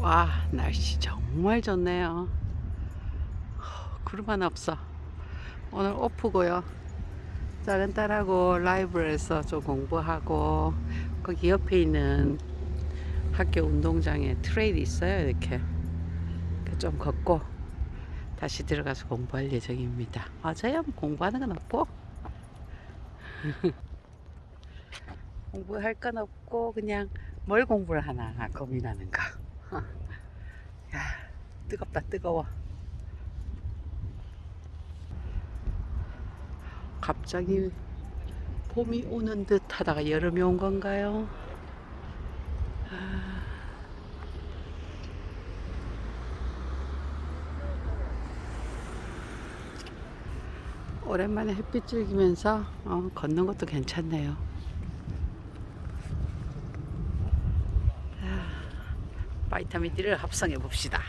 와 날씨 정말 좋네요. 구름 하나 없어. 오늘 오프고요. 작은 딸하고 라이브에서 좀 공부하고 거기 옆에 있는 학교 운동장에 트레일이 있어요 이렇게. 그좀 걷고 다시 들어가서 공부할 예정입니다. 뭐 공부하는 건 없고? 공부할 건 없고 그냥 뭘 공부를 하나 고민하는가 야 뜨겁다 뜨거워 갑자기 봄이 오는 듯 하다가 여름이 온 건가요? 아. 오랜만에 햇빛 즐기면서 어, 걷는 것도 괜찮네요. 바이타민 D를 합성해 봅시다.